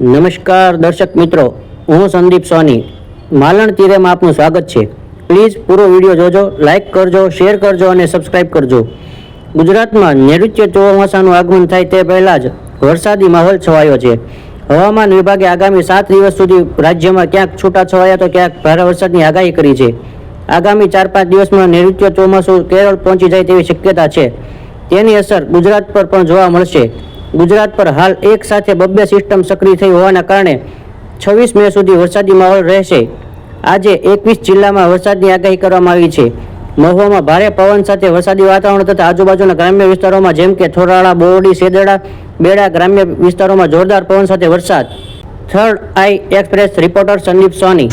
નમસ્કાર દર્શક મિત્રો, હું સંદીપ સોની. માલણ તીરેમાં આપનું સ્વાગત છે. પ્લીઝ પૂરો વીડિયો જોજો લાઇક કરજો શેર કરજો અને સબસ્ક્રાઇબ કરજો. ગુજરાતમાં નૈઋત્ય ચોમાસાનું આગમન થાય તે પહેલાં જ વરસાદી માહોલ છવાયો છે. હવામાન વિભાગે આગામી સાત દિવસ સુધી રાજ્યમાં ક્યાંક છૂટા છવાયા તો ક્યાંક ભારે વરસાદની આગાહી કરી છે. આગામી ચાર પાંચ દિવસમાં નૈઋત્ય ચોમાસું કેરળ પહોંચી જાય તેવી શક્યતા છે. તેની અસર ગુજરાત પર પણ જોવા મળશે. ગુજરાત પર હાલ એક સાથે બબ્બે સિસ્ટમ સક્રિય થઈ હોવાના કારણે છવ્વીસ મે સુધી વરસાદી માહોલ રહેશે. આજે એકવીસ જિલ્લામાં વરસાદની આગાહી કરવામાં આવી છે. મહુવામાં ભારે પવન સાથે વરસાદી વાતાવરણ તથા આજુબાજુના ગ્રામ્ય વિસ્તારોમાં જેમ કે થોરાળા, બોરડી સેદડા બેડા ગ્રામ્ય વિસ્તારોમાં જોરદાર પવન સાથે વરસાદ. Third eye express reporter Sandeep Soni.